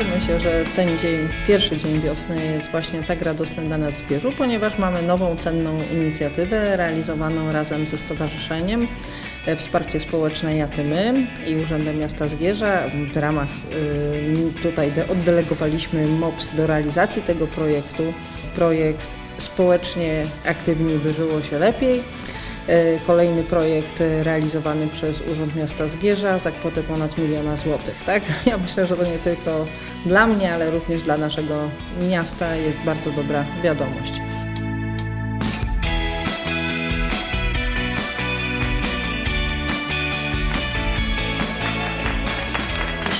cieszymy się, że ten dzień, pierwszy dzień wiosny jest właśnie tak radosny dla nas w Zgierzu, ponieważ mamy nową, cenną inicjatywę realizowaną razem ze Stowarzyszeniem e, Wsparcie Społeczne Jatymy i Urzędem Miasta Zgierza. W ramach y, tutaj de- oddelegowaliśmy MOPS do realizacji tego projektu. Projekt społecznie aktywni by żyło się lepiej. E, Kolejny projekt e, realizowany przez Urząd Miasta Zgierza za kwotę ponad miliona złotych. Tak? Ja myślę, że to nie tylko dla mnie, ale również dla naszego miasta jest bardzo dobra wiadomość.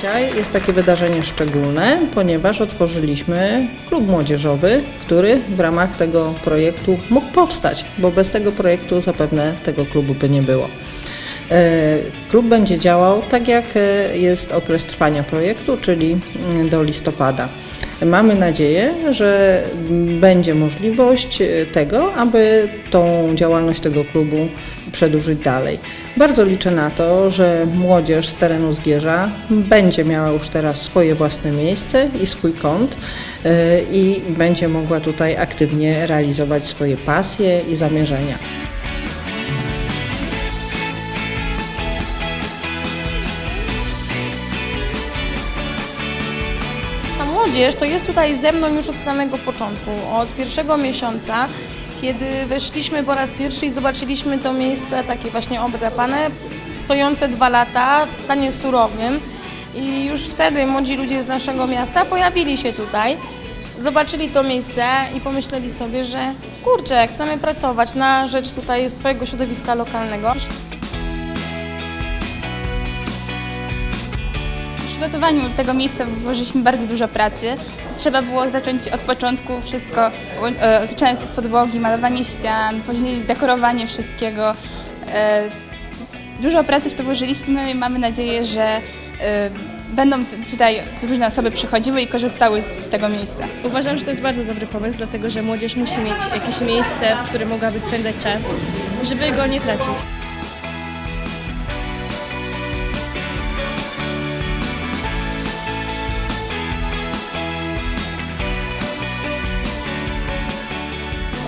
Dzisiaj jest takie wydarzenie szczególne, ponieważ otworzyliśmy klub młodzieżowy, który w ramach tego projektu mógł powstać, bo bez tego projektu zapewne tego klubu by nie było. E, Klub będzie działał tak jak e, jest okres trwania projektu, czyli mm, do listopada. Mamy nadzieję, że będzie możliwość e, tego, aby tą działalność tego klubu przedłużyć dalej. Bardzo liczę na to, że młodzież z terenu Zgierza będzie miała już teraz swoje własne miejsce i swój kąt e, i będzie mogła tutaj aktywnie realizować swoje pasje i zamierzenia. Młodzież to jest tutaj ze mną już od samego początku, od pierwszego miesiąca, kiedy weszliśmy po raz pierwszy i zobaczyliśmy to miejsce takie właśnie obdrapane, stojące dwa lata w stanie surowym i już wtedy młodzi ludzie z naszego miasta pojawili się tutaj, zobaczyli to miejsce i pomyśleli sobie, że kurczę, chcemy pracować na rzecz tutaj swojego środowiska lokalnego. Przygotowaniu tego miejsca włożyliśmy bardzo dużo pracy. Trzeba było zacząć od początku wszystko, e, zaczynając od podłogi, malowanie ścian, później dekorowanie wszystkiego. E, Dużo pracy w to włożyliśmy i mamy nadzieję, że e, będą tutaj różne osoby przychodziły i korzystały z tego miejsca. Uważam, że to jest bardzo dobry pomysł, dlatego że młodzież musi mieć jakieś miejsce, w którym mogłaby spędzać czas, żeby go nie tracić.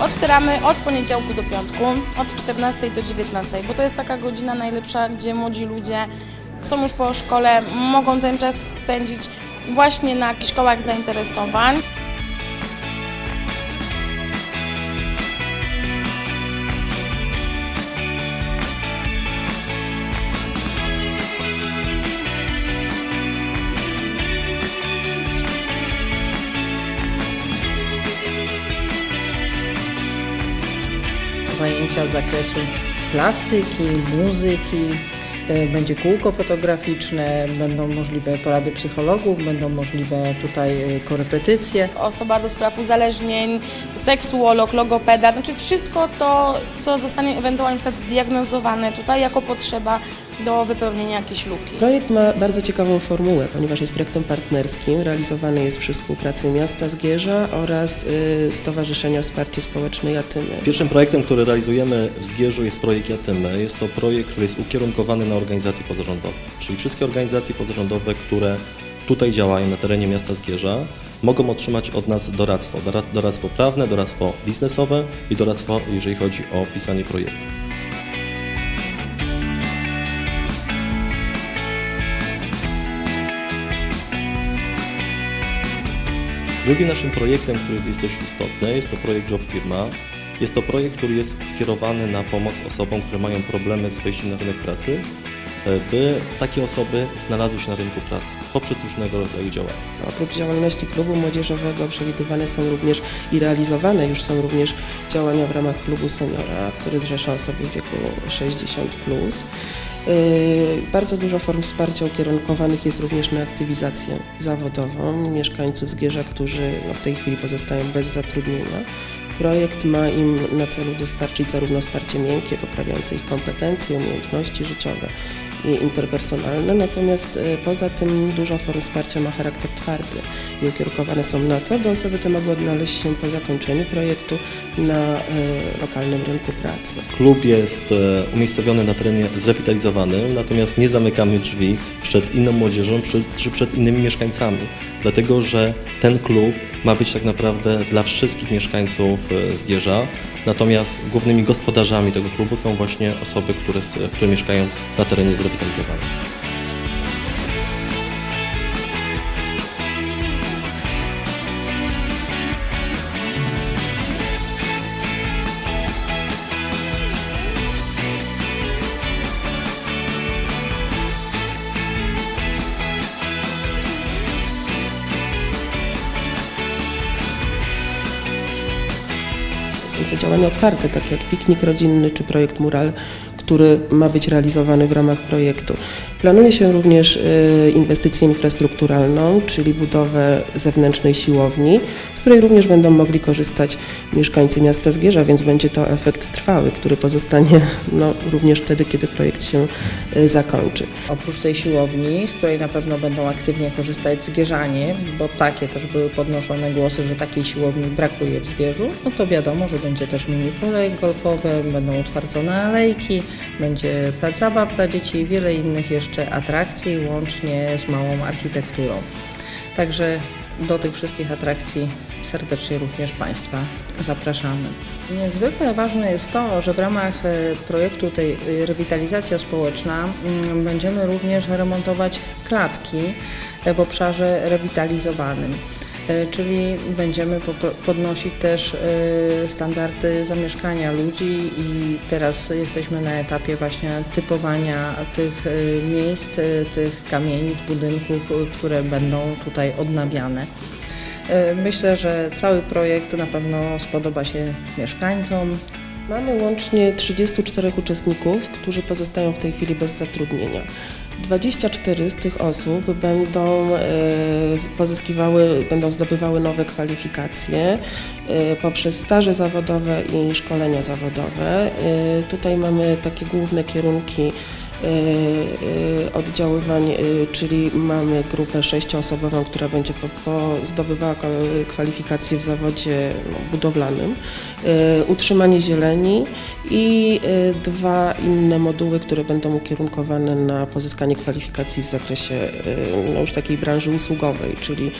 Otwieramy od poniedziałku do piątku, od 14 do 19, bo to jest taka godzina najlepsza, gdzie młodzi ludzie są już po szkole, mogą ten czas spędzić właśnie na jakichś kołach zainteresowań. Zajęcia z zakresu plastyki, muzyki, e, będzie kółko fotograficzne, będą możliwe porady psychologów, będą możliwe tutaj e, korepetycje. Osoba do spraw uzależnień, seksuolog, logopeda, znaczy wszystko to, co zostanie ewentualnie zdiagnozowane tutaj jako potrzeba do wypełnienia jakiejś luki. Projekt ma bardzo ciekawą formułę, ponieważ jest projektem partnerskim, realizowany jest przy współpracy miasta Zgierza oraz y, Stowarzyszenia Wsparcie Społeczne Jatymy. Pierwszym projektem, który realizujemy w Zgierzu jest projekt Jatymy. Jest to projekt, który jest ukierunkowany na organizacje pozarządowe, czyli wszystkie organizacje pozarządowe, które tutaj działają na terenie miasta Zgierza, mogą otrzymać od nas doradztwo. Dora- Doradztwo prawne, doradztwo biznesowe i doradztwo, jeżeli chodzi o pisanie projektów. Drugim naszym projektem, który jest dość istotny, jest to projekt Job Firma. Jest to projekt, który jest skierowany na pomoc osobom, które mają problemy z wejściem na rynek pracy, e, by takie osoby znalazły się na rynku pracy poprzez różnego rodzaju działania. Oprócz działalności klubu młodzieżowego przewidywane są również i realizowane już są również działania w ramach klubu seniora, który zrzesza osoby w wieku 60+. Plus. Yy, Bardzo dużo form wsparcia ukierunkowanych jest również na aktywizację zawodową mieszkańców Zgierza, którzy no, w tej chwili pozostają bez zatrudnienia. Projekt ma im na celu dostarczyć zarówno wsparcie miękkie, poprawiające ich kompetencje, umiejętności życiowe, i interpersonalne, natomiast e, poza tym dużo form wsparcia ma charakter twardy i ukierunkowane są na to, by osoby te mogły odnaleźć się po zakończeniu projektu na e, lokalnym rynku pracy. Klub jest e, umiejscowiony na terenie zrewitalizowanym, natomiast nie zamykamy drzwi przed inną młodzieżą czy przed innymi mieszkańcami, dlatego że ten klub ma być tak naprawdę dla wszystkich mieszkańców e, Zgierza, natomiast głównymi gospodarzami tego klubu są właśnie osoby, które, które mieszkają na terenie zrewitalizowanym. Są to działania otwarte, tak jak piknik rodzinny czy projekt Mural, który ma być realizowany w ramach projektu. Planuje się również e, inwestycję infrastrukturalną, czyli budowę zewnętrznej siłowni, z której również będą mogli korzystać mieszkańcy miasta Zgierza, więc będzie to efekt trwały, który pozostanie no, również wtedy, kiedy projekt się e, zakończy. Oprócz tej siłowni, z której na pewno będą aktywnie korzystać Zgierzanie, bo takie też były podnoszone głosy, że takiej siłowni brakuje w Zgierzu, no to wiadomo, że będzie też mini pole golfowe, będą utwardzone alejki, będzie plac zabaw dla dzieci i wiele innych jeszcze atrakcji, łącznie z małą architekturą. Także do tych wszystkich atrakcji serdecznie również Państwa zapraszamy. Niezwykle ważne jest to, że w ramach e, projektu tej rewitalizacja społeczna mm, będziemy również remontować klatki w obszarze rewitalizowanym. E, Czyli będziemy podnosić też e, standardy zamieszkania ludzi i teraz jesteśmy na etapie właśnie typowania tych e, miejsc, tych kamienic, budynków, które będą tutaj odnawiane. Myślę, że cały projekt na pewno spodoba się mieszkańcom. Mamy łącznie 34 uczestników, którzy pozostają w tej chwili bez zatrudnienia. 24 z tych osób będą e, pozyskiwały, będą zdobywały nowe kwalifikacje e, poprzez staże zawodowe i szkolenia zawodowe. E, Tutaj mamy takie główne kierunki oddziaływań, e, czyli mamy grupę sześcioosobową, która będzie po, po zdobywała kwa- kwalifikacje w zawodzie budowlanym, e, utrzymanie zieleni i e, dwa inne moduły, które będą ukierunkowane na pozyskanie kwalifikacji w zakresie e, no, już takiej branży usługowej, czyli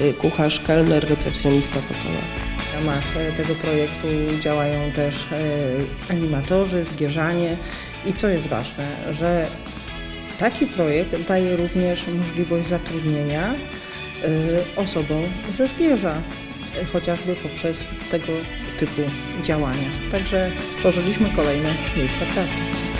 e, kucharz, kelner, recepcjonista pokojowy. W ramach e, tego projektu działają też e, animatorzy, zgierzanie i co jest ważne, że taki projekt daje również możliwość zatrudnienia e, osobom ze Zgierza, e, chociażby poprzez tego typu działania. Także stworzyliśmy kolejne miejsca pracy.